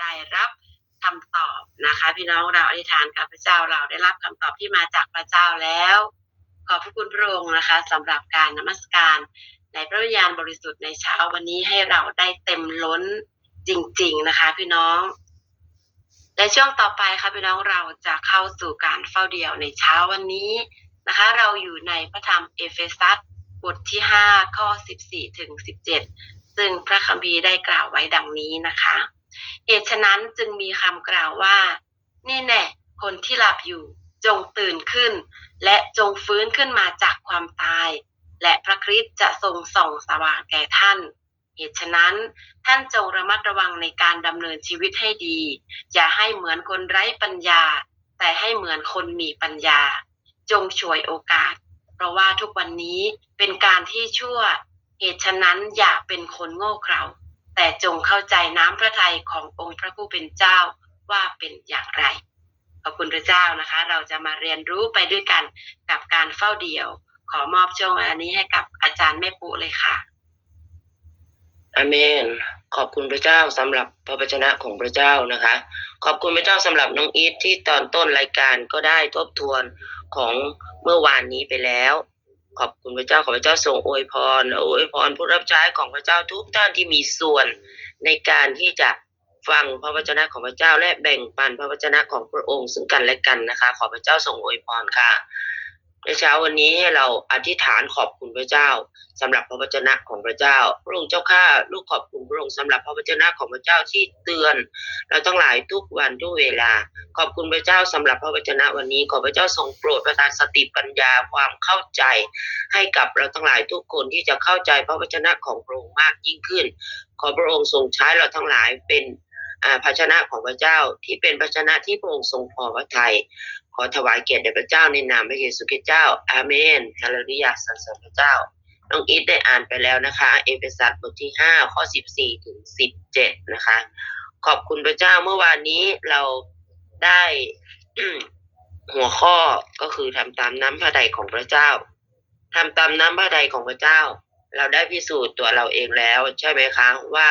ได้รับคำตอบนะคะ พี่น้องเราอธิษฐานกับพระเจ้าเราได้รับคำตอบที่มาจากพระเจ้าแล้ว ขอบพระคุณพระองค์นะคะสำหรับการนมัสการในพระวิญญาณบริสุทธิ์ในเช้าวันนี้ให้เราได้เต็มล้นจริง ๆนะคะ พี่น้องในช่วงต่อไปค่ะพี่น้องเราจะเข้าสู่การเฝ้าเดี่ยวในเช้าวันนี้นะคะ เราอยู่ในพระธรรมเอเฟซัสบทที่ 5 ข้อ 14 ถึง 17 ซึ่งพระคัมภีร์ได้กล่าวไว้ดังนี้นะคะ เหตุฉะนั้นจึงมีคำกล่าวว่า นี่แน่คนที่หลับอยู่จงตื่นขึ้น และจงฟื้นขึ้นมาจากความตาย และพระคริสต์จะทรงส่องสว่างแก่ท่าน เหตุฉะนั้นท่านจงระมัดระวังในการดำเนินชีวิตให้ดี อย่าให้เหมือนคนไร้ปัญญา แต่ให้เหมือนคนมีปัญญา จงฉวยโอกาส เพราะว่าทุกวันนี้เป็นการที่ชั่ว เหตุฉะนั้นอย่าเป็นคนโง่เขลา แต่จงเข้าใจน้ำพระทัยขององค์พระผู้เป็นเจ้าว่าเป็นอย่างไร ขอบคุณพระเจ้านะคะ เราจะมาเรียนรู้ไปด้วยกันกับการเฝ้าเดี่ยว ขอมอบช่วงอันนี้ให้กับอาจารย์แม่ปุเลยค่ะอเมน ขอบคุณพระเจ้าสำหรับพระวจนะของพระเจ้านะคะ ขอบคุณพระเจ้าสำหรับน้องอีทที่ตอนต้นรายการก็ได้ทบทวนของเมื่อวานนี้ไปแล้ว ขอบคุณพระเจ้าขอพระเจ้าทรงอวยพรอวยพรผู้รับใช้ของพระเจ้าทุกท่านที่มีส่วนในการที่จะฟังพระวจนะของพระเจ้าและแบ่งปันพระวจนะของพระองค์ซึ่งกันและกันนะคะ ขอพระเจ้าทรงอวยพรค่ะ ในเช้าวันนี้ให้เราอธิษฐานขอบคุณพระเจ้าสำหรับพระวจนะของพระเจ้า พระองค์เจ้าข้าลูกขอบคุณพระองค์สำหรับพระวจนะของพระเจ้าที่เตือน เราทั้งหลายทุกวันทุกเวลา ขอบคุณพระเจ้าสำหรับพระวจนะวันนี้ขอพระเจ้าทรงโปรดประทานสติปัญญาความเข้าใจ ให้กับเราทั้งหลายทุกคนที่จะเข้าใจพระวจนะของพระองค์มากยิ่งขึ้น ขอพระองค์ทรงใช้เราทั้งหลายเป็นภาชนะของพระเจ้าที่เป็นภาชนะที่พระองค์ทรงพอพระทัย ขอถวายเกียรติแด่พระเจ้าในนามพระเยซูคริสต์เจ้า อาเมนฮาเลลูยาสรรเสริญพระเจ้า น้องอีทได้อ่านไปแล้วนะคะ เอเฟซัสบทที่ 5 ข้อ 14 ถึง 17 นะคะ ขอบคุณพระเจ้าเมื่อวานนี้เราได้หัวข้อก็คือทำตามน้ำพระทัยของพระเจ้าทำตามน้ำพระทัยของพระเจ้า เราได้พิสูจน์ตัวเราเองแล้ว ใช่ไหมคะว่า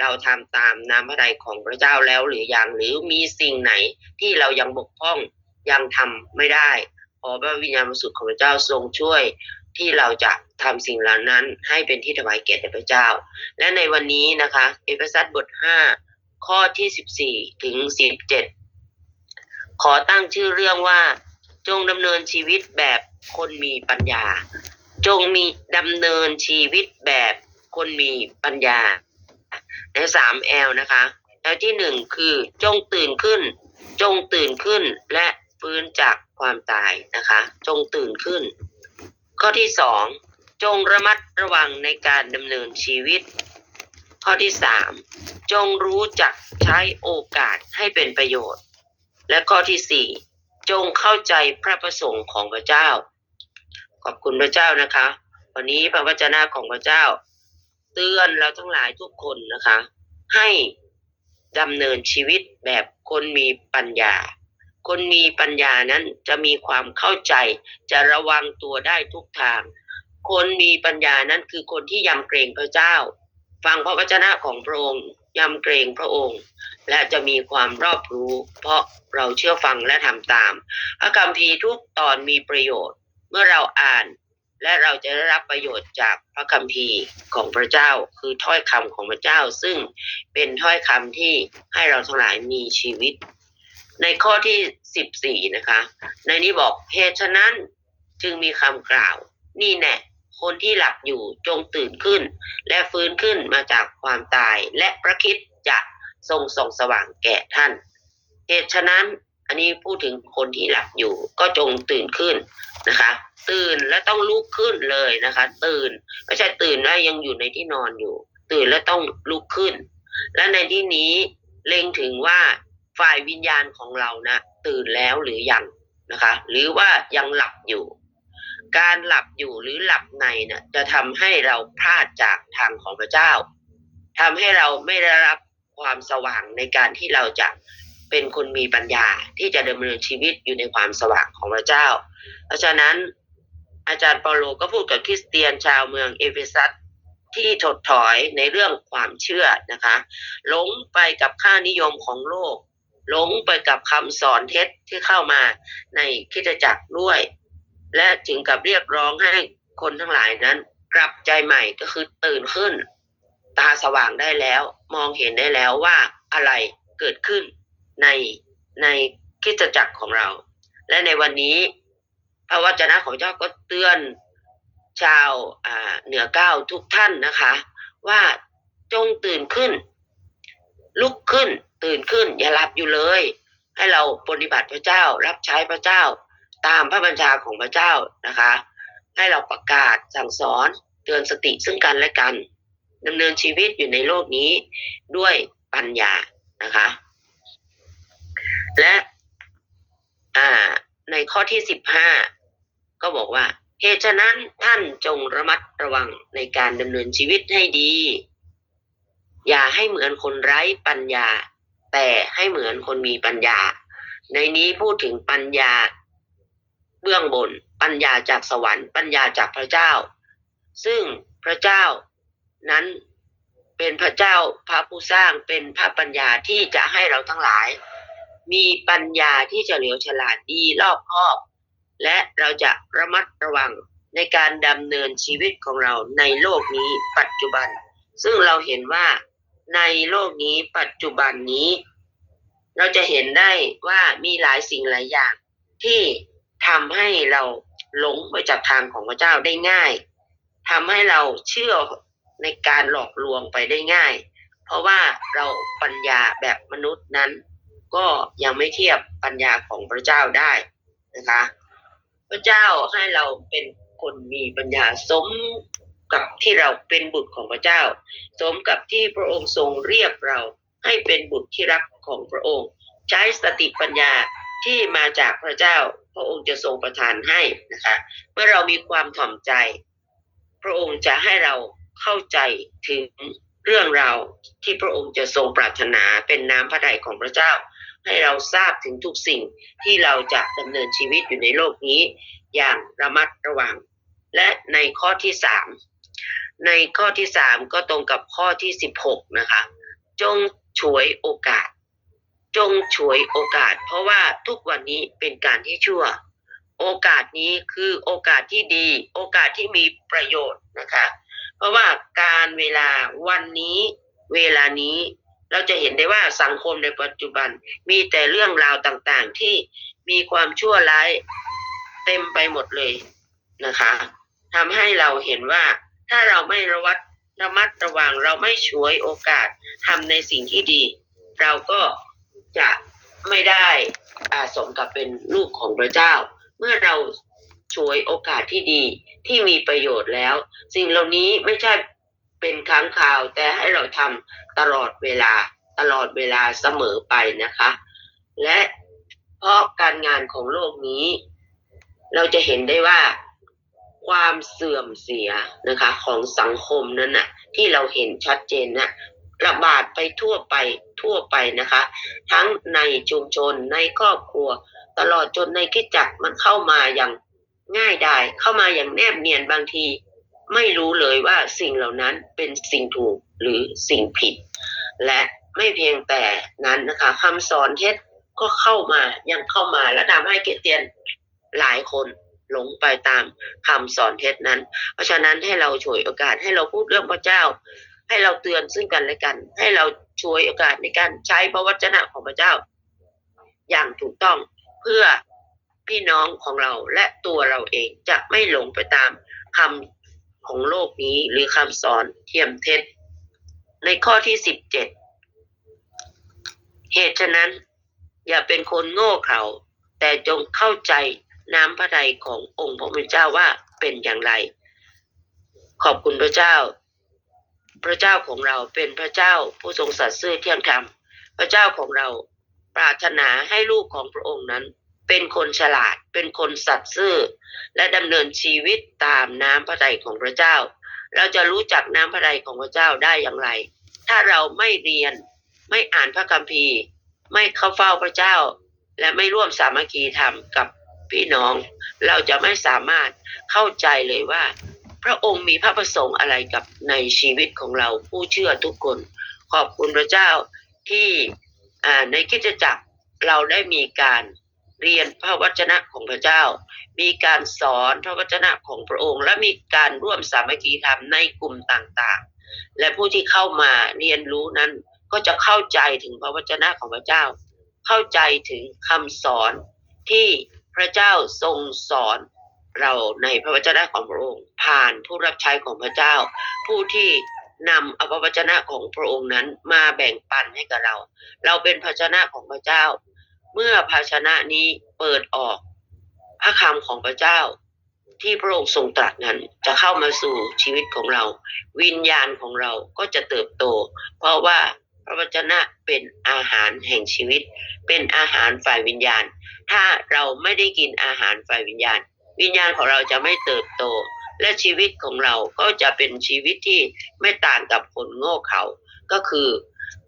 เราทำตามน้ำพระทัยของพระเจ้าแล้วหรือยังหรือมีสิ่งไหนที่เรายังบกพร่อง ยังทำไม่ได้ขอพระวิญญาณบริสุทธิ์ของพระเจ้าทรงช่วยที่เราจะทำสิ่งเหล่านั้น ให้เป็นที่ถวายเกียรติแด่พระเจ้า และในวันนี้นะคะ เอเฟซัสบท5ข้อที่14ถึง17ขอตั้งชื่อเรื่องว่า จงดำเนินชีวิตแบบคนมีปัญญา จงมีดำเนินชีวิตแบบคนมีปัญญาในสามแอลนะคะแอลที่หนึ่งคือจงตื่นขึ้น จงตื่นขึ้นและ ฟื้นจากความตายนะคะ จงตื่นขึ้น ข้อที่สองจงระมัดระวังในการดำเนินชีวิต ข้อที่สามจงรู้จักใช้โอกาสให้เป็นประโยชน์ และข้อที่สี่จงเข้าใจพระประสงค์ของพระเจ้า ขอบคุณพระเจ้านะคะ วันนี้พระวจนะของพระเจ้า เตือนเราทั้งหลายทุกคนนะคะ ให้ดำเนินชีวิตแบบคนมีปัญญา คนมีปัญญานั้นจะมีความเข้าใจ จะระวังตัวได้ทุกทาง คนมีปัญญานั้นคือคนที่ยำเกรงพระเจ้า ฟังพระวจนะของพระองค์ยำเกรงพระองค์ และจะมีความรอบรู้ เพราะเราเชื่อฟังและทำตามพระคัมภีร์ทุกตอนมีประโยชน์ เมื่อเราอ่านและเราจะได้รับประโยชน์จากพระคัมภีร์ของพระเจ้า คือถ้อยคำของพระเจ้า ซึ่งเป็นถ้อยคำที่ให้เราทั้งหลายมีชีวิต ในข้อที่14นะคะ ในนี้บอกเหตุฉะนั้นจึงมีคำกล่าว นี่แน่คนที่หลับอยู่จงตื่นขึ้น และฟื้นขึ้นมาจากความตาย และพระคิดจะทรงส่องสว่างแก่ท่าน เหตุฉะนั้นอันนี้พูดถึงคนที่หลับอยู่ก็จงตื่นขึ้นนะคะ ตื่นและต้องลุกขึ้นเลยนะคะ ตื่นไม่ใช่ตื่นแล้วยังอยู่ในที่นอนอยู่ ตื่นแล้วต้องลุกขึ้น และในที่นี้เล็งถึงว่า ฝ่ายวิญญาณของเรานะตื่นแล้วหรือยังนะคะ หรือว่ายังหลับอยู่ การหลับอยู่หรือหลับในเนะ่ะจะทำให้เราพลาดจากทางของพระเจ้าทำให้เราไม่ได้รับความสว่างในการที่เราจะเป็นคนมีปัญญาที่จะดำเนินชีวิตอยู่ในความสว่างของพระเจ้า เพราะฉะนั้นอาจารย์เปาโลก็พูดกับคริสเตียนชาวเมืองเอเฟซัสที่ถดถอยในเรื่องความเชื่อนะคะหลงไปกับค่านิยมของโลก หลงไปกับคำสอนเท็จที่เข้ามาในคิดจักรด้วย และถึงกับเรียกร้องให้คนทั้งหลายนั้น กลับใจใหม่ก็คือตื่นขึ้น ตาสว่างได้แล้ว มองเห็นได้แล้วว่าอะไรเกิดขึ้นในในคิดจักรของเรา และในวันนี้พระวจนะของเจ้าก็เตือนชาวอ่าเหนือเก้าทุกท่านนะคะ ว่าจงตื่นขึ้น ลุกขึ้น ตื่นขึ้น อย่าหลับอยู่เลย ให้เราปฏิบัติพระเจ้า รับใช้พระเจ้า ตามพระบัญชาของพระเจ้านะคะ ให้เราประกาศสั่งสอนเตือนสติซึ่งกันและกันดำเนินชีวิตอยู่ในโลกนี้ด้วยปัญญานะคะ และในข้อที่สิบห้าก็บอกว่าเหตุฉะนั้นท่านจงระมัดระวังในการดำเนินชีวิตให้ดี อย่าให้เหมือนคนไร้ปัญญา แต่ให้เหมือนคนมีปัญญา ในนี้พูดถึงปัญญา เบื้องบน ปัญญาจากสวรรค์ ปัญญาจากพระเจ้า ซึ่งพระเจ้านั้นเป็นพระเจ้าพระผู้สร้างเป็นพระปัญญาที่จะให้เราทั้งหลาย มีปัญญาที่จะเหลียวฉลาดดีรอบคอบ และเราจะระมัดระวังในการดำเนินชีวิตของเราในโลกนี้ปัจจุบัน ซึ่งเราเห็นว่า ในโลกนี้ปัจจุบันนี้ เราจะเห็นได้ว่ามีหลายสิ่งหลายอย่าง ที่ทำให้เราหลงไปจากทางของพระเจ้าได้ง่ายทำให้เราเชื่อในการหลอกลวงไปได้ง่าย เพราะว่าเราปัญญาแบบมนุษย์นั้น ก็ยังไม่เทียบปัญญาของพระเจ้าได้นะคะ พระเจ้าให้เราเป็นคนมีปัญญาสม กับที่เราเป็นบุตรของพระเจ้า สมกับที่พระองค์ทรงเรียกเราให้เป็นบุตรที่รักของพระองค์ ใช้สติปัญญาที่มาจากพระเจ้า พระองค์จะทรงประทานให้นะคะ เมื่อเรามีความถ่อมใจ พระองค์จะให้เราเข้าใจถึงเรื่องราวที่พระองค์จะทรงปรารถนาเป็นน้ำพระทัยของพระเจ้า ให้เราทราบถึงทุกสิ่งที่เราจะดำเนินชีวิตอยู่ในโลกนี้ อย่างระมัดระวัง และในข้อที่สาม ในข้อที่สามก็ตรงกับข้อที่สิบหกนะคะ จงฉวยโอกาส จงฉวยโอกาส เพราะว่าทุกวันนี้เป็นการที่ชั่ว โอกาสนี้คือโอกาสที่ดี โอกาสที่มีประโยชน์นะคะ เพราะว่าการเวลาวันนี้เวลานี้เราจะเห็นได้ว่าสังคมในปัจจุบันมีแต่เรื่องราวต่างๆที่มีความชั่วร้ายเต็มไปหมดเลยนะคะทำให้เราเห็นว่า ถ้าเราไม่ระวัดระมัดระวังเราไม่ฉวยโอกาสทำในสิ่งที่ดี เราก็จะไม่ได้อาสมกับเป็นลูกของพระเจ้า เมื่อเราฉวยโอกาสที่ดีที่มีประโยชน์แล้ว สิ่งเหล่านี้ไม่ใช่เป็นครั้งคราวแต่ให้เราทำตลอดเวลาตลอดเวลาเสมอไปนะคะ และเพราะการงานของโลกนี้ เราจะเห็นได้ว่า ความเสื่อมเสียนะคะ ของสังคมนั้นน่ะ ที่เราเห็นชัดเจนนะระบาดไปทั่วไปทั่วไปนะคะ ทั้งในชุมชนในครอบครัว ตลอดจนในคิดจักรมันเข้ามาอย่างง่ายดายเข้ามาอย่างแนบเนียนบางที ไม่รู้เลยว่าสิ่งเหล่านั้นเป็นสิ่งถูกหรือสิ่งผิด และไม่เพียงแต่นั้นนะคะคำสอนเท็จก็เข้ามายังเข้ามาและทำให้เกตเตียนหลายคน หลงไปตามคำสอนเท็จนั้น เพราะฉะนั้นให้เราฉวยโอกาสให้เราพูดเรื่องพระเจ้า ให้เราเตือนซึ่งกันและกัน ให้เราฉวยโอกาสในการใช้พระวจนะของพระเจ้า อย่างถูกต้องเพื่อพี่น้องของเราและตัวเราเองจะไม่หลงไปตามคำของโลกนี้หรือคำสอนเทียมเท็จ ในข้อที่สิบเจ็ดเหตุฉะนั้น อย่าเป็นคนโง่เขลาแต่จงเข้าใจ น้ำพระทัยขององค์พระผู้เป็นเจ้าว่าเป็นอย่างไร ขอบคุณพระเจ้า พระเจ้าของเราเป็นพระเจ้าผู้ทรงสัตย์ซื่อเที่ยงธรรม พระเจ้าของเราปรารถนาให้ลูกของพระองค์นั้น เป็นคนฉลาด เป็นคนสัตย์ซื่อ และดำเนินชีวิตตามน้ำพระทัยของพระเจ้า เราจะรู้จักน้ำพระทัยของพระเจ้าได้อย่างไร ถ้าเราไม่เรียนไม่อ่านพระคัมภีร์ ไม่เข้าเฝ้าพระเจ้า และไม่ร่วมสามัคคีธรรมกับ พี่น้องเราจะไม่สามารถเข้าใจเลยว่า พระองค์มีพระประสงค์อะไรกับในชีวิตของเราผู้เชื่อทุกคน ขอบคุณพระเจ้าที่ในคิดจักรเราได้มีการเรียนพระวจนะของพระเจ้า มีการสอนพระวจนะของพระองค์ และมีการร่วมสามัคคีธรรมในกลุ่มต่างๆ และผู้ที่เข้ามาเรียนรู้นั้นก็จะเข้าใจถึงพระวจนะของพระเจ้า เข้าใจถึงคำสอนที่ ระเจ้าทรงสอนเราในพระวจนะของพระองค์ ผ่านผู้รับใช้ของพระเจ้า ผู้ที่นำเอาพระวจนะของพระองค์นั้นมาแบ่งปันให้กับเรา เราเป็นภาชนะของพระเจ้า เมื่อภาชนะนี้เปิดออกพระคำของพระเจ้า ที่พระองค์ทรงตรัสนั้นจะเข้ามาสู่ชีวิตของเรา วิญญาณของเราก็จะเติบโต เพราะว่า พระวจนะเป็นอาหารแห่งชีวิต เป็นอาหารฝ่ายวิญญาณ ถ้าเราไม่ได้กินอาหารฝ่ายวิญญาณ วิญญาณของเราจะไม่เติบโต และชีวิตของเราก็จะเป็นชีวิตที่ไม่ต่างกับคนโง่เขา ก็คือ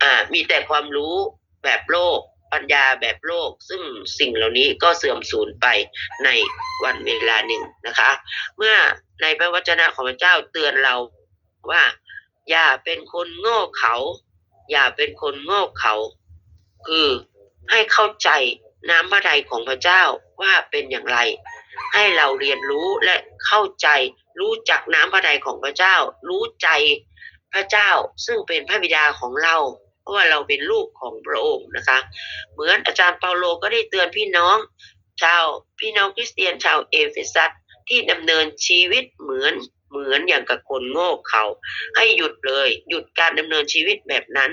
อ่ามีแต่ความรู้แบบโลกปัญญาแบบโลกซึ่งสิ่งเหล่านี้ก็เสื่อมสูญไปในวันเวลาหนึ่งนะคะ เมื่อในพระวจนะของพระเจ้าเตือนเราว่า อย่าเป็นคนโง่เขา อย่าเป็นคนโง่เขา คือให้เข้าใจน้ำพระทัยของพระเจ้าว่าเป็นอย่างไร ให้เราเรียนรู้และเข้าใจรู้จักน้ำพระทัยของพระเจ้า รู้ใจพระเจ้าซึ่งเป็นพระบิดาของเรา เพราะว่าเราเป็นลูกของพระองค์นะคะ เหมือนอาจารย์เปาโลก็ได้เตือนพี่น้อง ชาวพี่น้องคริสเตียนชาวเอเฟซัสที่ดำเนินชีวิตเหมือน เหมือนอย่างกับคนโง่เขา ให้หยุดเลย หยุดการดำเนินชีวิตแบบนั้น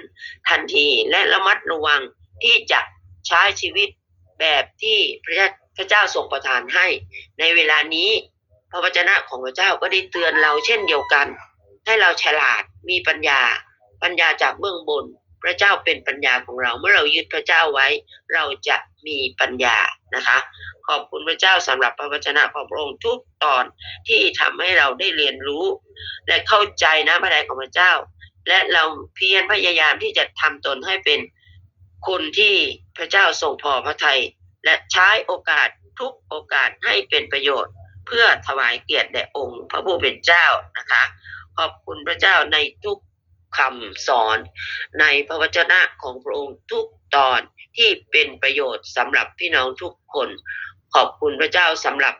ทันทีและระมัดระวังที่จะใช้ชีวิตแบบที่พระเจ้าพระเจ้าทรงประทานให้ ในเวลานี้พระวจนะของพระเจ้าก็ได้เตือนเราเช่นเดียวกัน ให้เราฉลาดมีปัญญา ปัญญาจากเบื้องบน พระเจ้าเป็นปัญญาของเรา เมื่อเรายึดพระเจ้าไว้ เราจะมีปัญญานะคะ ขอบคุณพระเจ้าสำหรับพระวจนะของพระองค์ทุกตอนที่ทำให้เราได้เรียนรู้ และเข้าใจนะพระทัยของพระเจ้า และเราเพียรพยายามที่จะทำตนให้เป็นคนที่พระเจ้าทรงพอพระทัยและใช้โอกาสทุกโอกาสให้เป็นประโยชน์ เพื่อถวายเกียรติแด่องค์ พระผู้เป็นเจ้านะคะ ขอบคุณพระเจ้าในทุก คำสอน ในพระวจนะของพระองค์ทุกตอนที่เป็นประโยชน์สำหรับพี่น้องทุกคน ขอบคุณพระเจ้าสำหรับ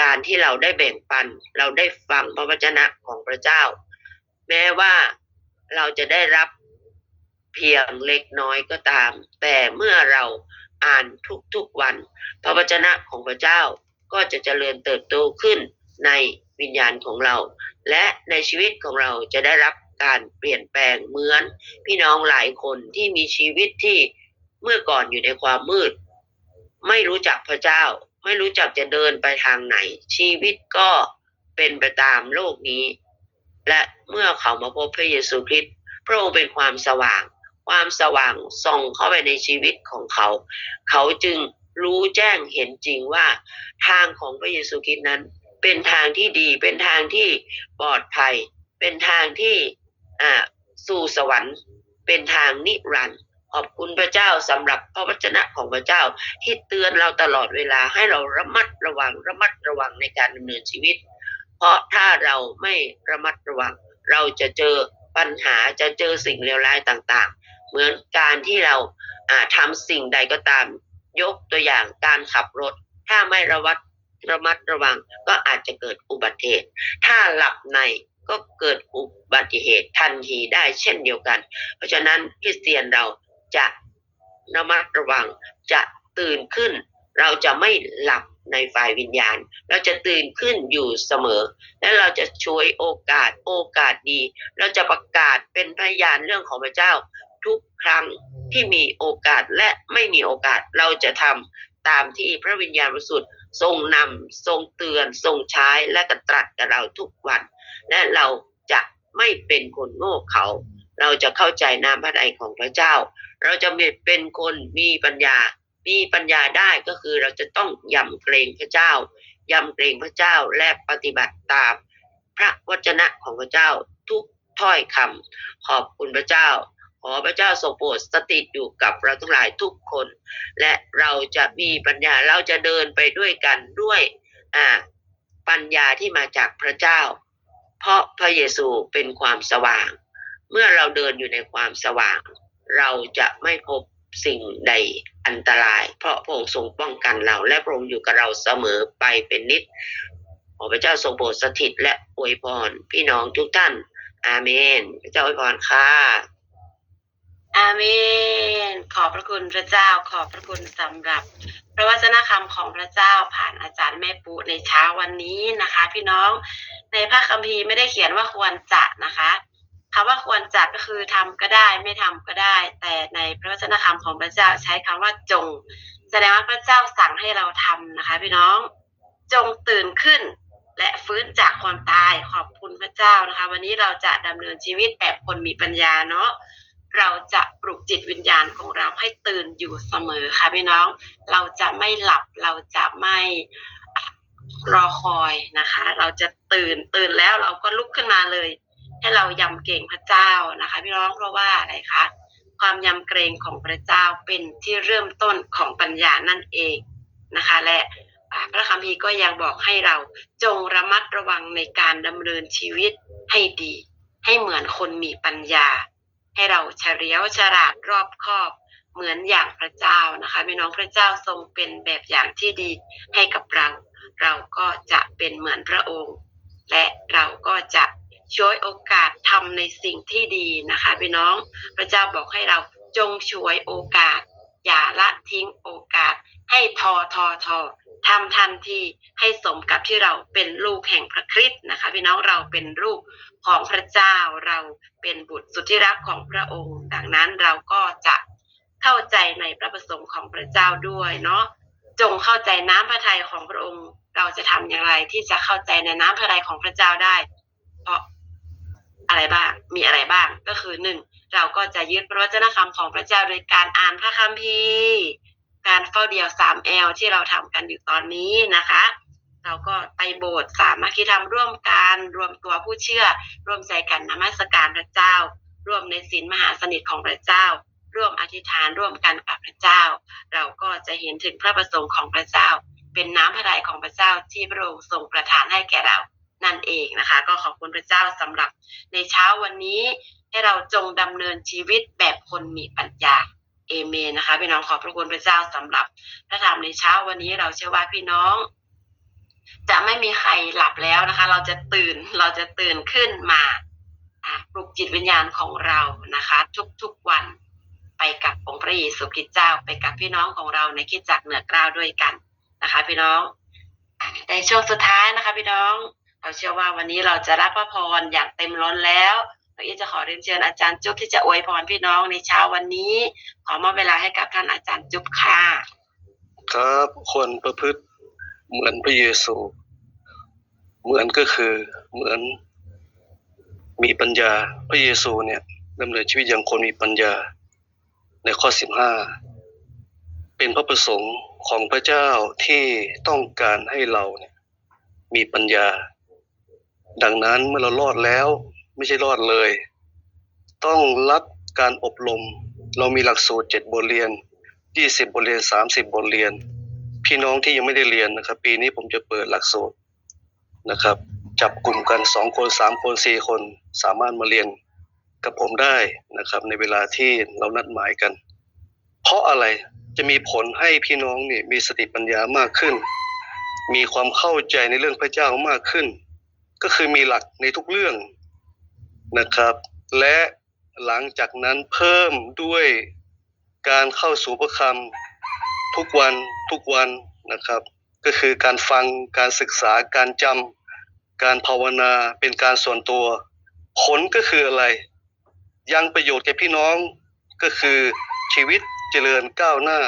การที่เราได้แบ่งปัน เราได้ฟังพระวจนะของพระเจ้า แม้ว่าเราจะได้รับเพียงเล็กน้อยก็ตาม แต่เมื่อเราอ่านทุกๆวัน พระวจนะของพระเจ้าก็จะเจริญเติบโตขึ้นในวิญญาณของเรา และในชีวิตของเราจะได้รับ การเปลี่ยนแปลงเหมือนพี่น้องหลายคนที่มีชีวิตที่เมื่อก่อนอยู่ในความมืด ไม่รู้จักพระเจ้า ไม่รู้จักจะเดินไปทางไหน ชีวิตก็เป็นไปตามโลกนี้ และเมื่อเขามาพบพระเยซูคริสต์พระองค์เป็นความสว่าง ความสว่างส่องเข้าไปในชีวิตของเขา เขาจึงรู้แจ้งเห็นจริงว่า ทางของพระเยซูคริสต์นั้น เป็นทางที่ดีเป็นทางที่ปลอดภัย เป็นทางที่ อ่าสู่สวรรค์เป็นทางนิรันดร์ขอบคุณพระเจ้าสำหรับพระวจนะของพระเจ้าที่เตือนเราตลอดเวลาให้เราระมัดระวังระมัดระวังในการดำเนินชีวิต เพราะถ้าเราไม่ระมัดระวัง เราจะเจอปัญหาจะเจอสิ่งเลวร้ายต่างๆ เหมือนการที่เราอ่าทำสิ่งใดก็ตาม ยกตัวอย่างการขับรถ ถ้าไม่ระวัดระมัดระวังก็อาจจะเกิดอุบัติเหตุถ้าหลับใน ก็เกิดอุบัติเหตุทันทีได้เช่นเดียวกัน เพราะฉะนั้นคริสเตียนเราจะระมัดระวังจะตื่นขึ้น เราจะไม่หลับในฝ่ายวิญญาณ เราจะตื่นขึ้นอยู่เสมอ และเราจะช่วยโอกาสโอกาสดี เราจะประกาศเป็นพยานเรื่องของพระเจ้า ทุกครั้งที่มีโอกาสและไม่มีโอกาสเราจะทำตามที่พระวิญญาณบริสุทธิ์ ทรงนำทรงเตือนทรงใช้และกระตรัสกับเราทุกวัน และเราจะไม่เป็นคนโง่เขา เราจะเข้าใจน้ำพระทัยของพระเจ้า เราจะเป็นคนมีปัญญา มีปัญญาได้ก็คือเราจะต้องยำเกรงพระเจ้ายำเกรงพระเจ้าและปฏิบัติตาม พระวจนะของพระเจ้าทุกถ้อยคำขอบคุณพระเจ้า ขอพระเจ้าทรงโปรดสถิตอยู่กับเราทั้งหลายทุกคน และเราจะมีปัญญาเราจะเดินไปด้วยกันด้วยอ่าปัญญาที่มาจากพระเจ้า เพราะพระเยซูเป็นความสว่าง เมื่อเราเดินอยู่ในความสว่าง เราจะไม่พบสิ่งใดอันตราย เพราะพระองค์ทรงป้องกันเรา และพระองค์อยู่กับเราเสมอไปเป็นนิจขอพระเจ้าทรงโปรดสถิตและอวยพรพี่น้องทุกท่าน อาเมน พระเจ้าอวยพรค่ะ อาเมน ขอบพระคุณพระเจ้า ขอบพระคุณสำหรับ พระวจนะคำของพระเจ้าผ่านอาจารย์แม่ปุในเช้าวันนี้นะคะ พี่น้อง ในพระคัมภีร์ไม่ได้เขียนว่าควรจะนะคะคำว่าควรจะก็คือทำก็ได้ไม่ทำก็ได้ แต่ในพระวจนะคำของพระเจ้าใช้คำว่าจง แสดงว่าพระเจ้าสั่งให้เราทำนะคะ พี่น้องจงตื่นขึ้นและฟื้นจากความตายขอบคุณพระเจ้านะคะ วันนี้เราจะดำเนินชีวิตแบบคนมีปัญญาเนาะ เราจะปลุกจิตวิญญาณของเราให้ตื่นอยู่เสมอค่ะพี่น้อง เราจะไม่หลับเราจะไม่รอคอยนะคะ เราจะตื่นตื่นแล้วเราก็ลุกขึ้นมาเลย ให้เรายำเกรงพระเจ้านะคะ พี่น้องเพราะว่าอะไรคะความยำเกรงของพระเจ้าเป็นที่เริ่มต้นของปัญญานั่นเองนะคะ และพระคัมภีร์ก็ยังบอกให้เราจงระมัดระวังในการดำเนินชีวิตให้ดี ให้เหมือนคนมีปัญญา ให้เราเฉลียวฉลาดรอบคอบเหมือนอย่างพระเจ้านะคะพี่น้องพระเจ้าทรงเป็นแบบอย่างที่ดีให้กับเรา เราก็จะเป็นเหมือนพระองค์ และเราก็จะช่วยโอกาสทำในสิ่งที่ดีนะคะพี่น้องพระเจ้าบอกให้เราจงช่วยโอกาส อย่าละทิ้งโอกาส ให้ทอทอทอ ทำทันทีให้สมกับที่เราเป็นลูกแห่งพระคริสต์นะคะพี่น้องเราเป็นลูกของพระเจ้าเราเป็นบุตรสุดที่รักของพระองค์ ดังนั้นเราก็จะเข้าใจในพระประสงค์ของพระเจ้าด้วยเนาะจงเข้าใจน้ำพระทัยของพระองค์ เราจะทำอย่างไรที่จะเข้าใจในน้ำพระทัยของพระเจ้าได้ เพราะอะไรบ้างมีอะไรบ้างก็คือหนึ่งเราก็จะยึดพระวจนะคำของพระเจ้าโดยการอ่านพระคัมภีร์ การเฝ้าเดี่ยวสามแอลที่เราทำกันอยู่ตอนนี้นะคะ เราก็ไปโบสถ์สามัคคีธรรมร่วมกันรวมตัวผู้เชื่อ ร่วมใจกันนมัสการพระเจ้า ร่วมในศีลมหาสนิทของพระเจ้า ร่วมอธิษฐานร่วมกันกับพระเจ้า เราก็จะเห็นถึงพระประสงค์ของพระเจ้า เป็นน้ำพระทัยของพระเจ้าที่พระองค์ทรงประทานให้แก่เรานั่นเองนะคะ ก็ขอบคุณพระเจ้าสำหรับในเช้าวันนี้ให้เราจงดำเนินชีวิตแบบคนมีปัญญา เอเมนนะคะพี่น้องขอบพระคุณพระเจ้าสำหรับพระธรรมในเช้าวันนี้เราเชื่อว่าพี่น้อง จะไม่มีใครหลับแล้วนะคะ เราจะตื่นเราจะตื่นขึ้นมาปลุกจิตวิญญาณของเรานะคะ ทุกๆวันไปกับองค์พระเยซูคริสต์เจ้าไปกับพี่น้องของเราในคิดจักเหนือกล้าวด้วยกันนะคะ พี่น้องในช่วงสุดท้ายนะคะ พี่น้องเราเชื่อว่าวันนี้เราจะรับพระพรอย่างเต็มล้นแล้ว เอีจะขอเรียนเชิญอาจารย์จุ๊บที่จะอวยพรพี่น้องในเช้าวันนี้ ขอมอบเวลาให้กับท่านอาจารย์จุ๊บค่ะ ครับควรประพฤติเหมือนพระเยซู เหมือนก็คือเหมือนมีปัญญาพระเยซูเนี่ยดำเนินชีวิตอย่างคนมีปัญญา ในข้อสิบห้าเป็นพระประสงค์ของพระเจ้าที่ต้องการให้เราเนี่ยมีปัญญา ดังนั้นเมื่อเรารอดแล้ว ไม่ใช่รอดเลย ต้องรับการอบรม เรามีหลักสูตรเจ็ดบทเรียนยี่สิบบทเรียนสามสิบบทเรียน พี่น้องที่ยังไม่ได้เรียนนะครับ ปีนี้ผมจะเปิดหลักสูตรนะครับ จับกลุ่มกันสองคนสามคนสี่คนสามารถมาเรียนกับผมได้นะครับ ในเวลาที่เรานัดหมายกัน เพราะอะไรจะมีผลให้พี่น้องเนี่ยมีสติปัญญามากขึ้น มีความเข้าใจในเรื่องพระเจ้ามากขึ้น ก็คือมีหลักในทุกเรื่อง นะครับ และหลังจากนั้นเพิ่มด้วยการเข้าสู่พระคำทุกวันทุกวันนะครับ ก็คือการฟังการศึกษาการจำการภาวนาเป็นการส่วนตัว ผลก็คืออะไร ยังประโยชน์แก่พี่น้องก็คือชีวิตเจริญก้าวหน้า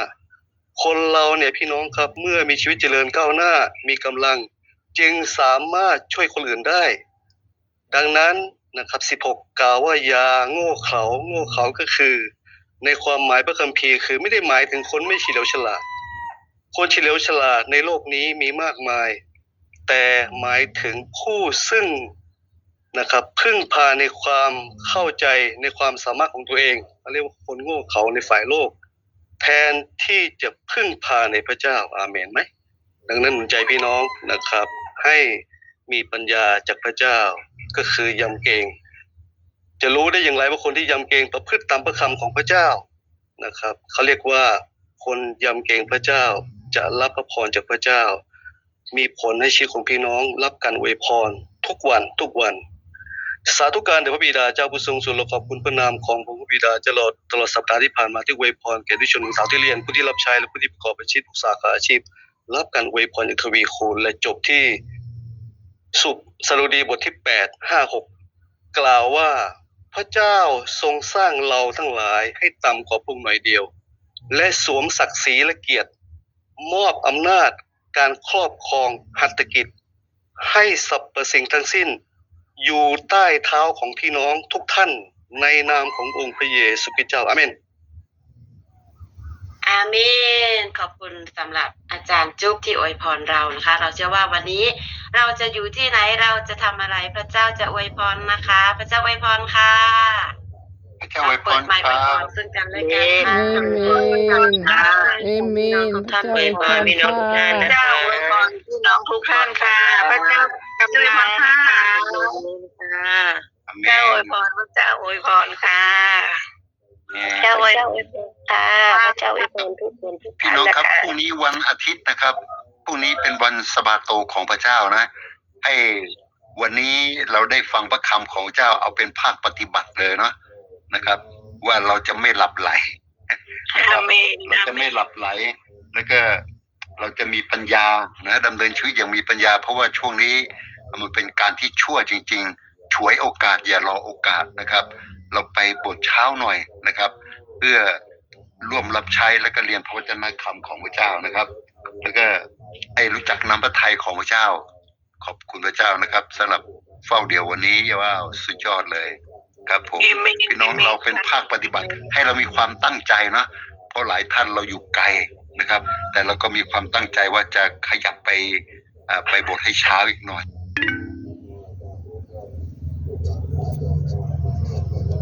คนเราเนี่ยพี่น้องครับเมื่อมีชีวิตเจริญก้าวหน้ามีกำลัง จึงสามารถช่วยคนอื่นได้ ดังนั้น นะครับ 16 กล่าวว่ายาโง่เขลาโง่เขลาก็คือ ในความหมายพระคัมภีร์คือไม่ได้หมายถึงคนไม่เฉลียวฉลาด คนเฉลียวฉลาดในโลกนี้มีมากมาย แต่หมายถึงผู้ซึ่งนะครับพึ่งพาในความเข้าใจในความสามารถของตัวเองเรียกว่าคนโง่เขลาในฝ่ายโลก แทนที่จะพึ่งพาในพระเจ้าอาเมนไหมดังนั้นหนุนใจพี่น้องนะครับให้ มีปัญญาจากพระเจ้าก็คือยำเกรงจะรู้ได้อย่างไรว่าคนที่ยำเกรงประพฤติตามพระคำของพระเจ้านะครับเขาเรียกว่าคนยำเกรงพระเจ้าจะรับพระพรจากพระเจ้า มีผลให้ชีวิตของพี่น้อง รับการอวยพรทุกวันทุกวัน สาธุการแด่พระบิดาเจ้าผู้ทรงสุดเราขอบคุณพระนามของพระบิดาตลอดตลอดสัปดาห์ที่ผ่านมาที่อวยพรแก่ที่ชนหญิงสาวที่เรียนผู้ที่รับใช้และผู้ที่ประกอบอาชีพทุกสาขาอาชีพ รับการอวยพรอย่างทวีคูณและจบที่ สุปสรุดีบทที่แปดห้าหกกล่าวว่า พระเจ้าทรงสร้างเราทั้งหลายให้ต่ำกว่าพวกหน่อยเดียว และสวมศักดิ์ศรีและเกียรติ มอบอำนาจการครอบครองหัตถกิจ ให้สรรพสิ่งทั้งสิ้น อยู่ใต้เท้าของพี่น้องทุกท่านในนามขององค์พระเยซูคริสต์เจ้าอาเมน อาเมน ขอบคุณสำหรับอาจารย์จุ๊บที่อวยพรเรานะคะ เราเชื่อว่าวันนี้เราจะอยู่ที่ไหนเราจะทำอะไรพระเจ้าจะอวยพรนะคะ พระเจ้าอวยพรค่ะพระเจ้าอวยพเปิรดไมค์คอวยรัพบรซึ่งกันและกันค่ะเอเมนค่ะเอเมนทุกท่านพอระวยพเจ้ารพี่น้องทุกท่านนะเจ้าคะอวยพรพี่น้องทุกท่านค่ะพระเจ้ากำลังค่ะอาเมเจ้านอวยพรพระเจ้าอวยพรค่ะ เจ้าอวยพรค่ะพระเจ้าอวยพรทุกคนทุกพี่ท่านน้องนะครับคะพรุ่งนี้วันอาทิตย์นะครับพรุ่งนี้เป็นวันสบาโตของพระเจ้านะ ให้วันนี้เราได้ฟังพระคำของพระเจ้าเอาเป็นภาคปฏิบัติเลยเนาะนะครับ ว่าเราจะไม่หลับไหลนะครับอาเมนเราจะไม่หลับไหล แล้วก็เราจะมีปัญญานะดำเนินชีวิตอย่างมีปัญญา เพราะว่าช่วงนี้มันเป็นการที่ชั่วจริงๆ ฉวยโอกาสอย่ารอโอกาสนะครับ เราไปบทเช้าหน่อยนะครับ เพื่อร่วมรับใช้และก็เรียนพระวจนะคำของพระเจ้านะครับ แล้วก็ไอ้รู้จักน้ำพระทัยของพระเจ้า ขอบคุณพระเจ้านะครับสำหรับเฝ้าเดียววันนี้ว่าสุดยอดเลยครับผมพี่น้องเราเป็นภาคปฏิบัติ ให้เรามีความตั้งใจเนาะเพราะหลายท่านเราอยู่ไกลนะครับ แต่เราก็มีความตั้งใจว่าจะขยับไปอ่าไปบทให้เช้าอีกหน่อย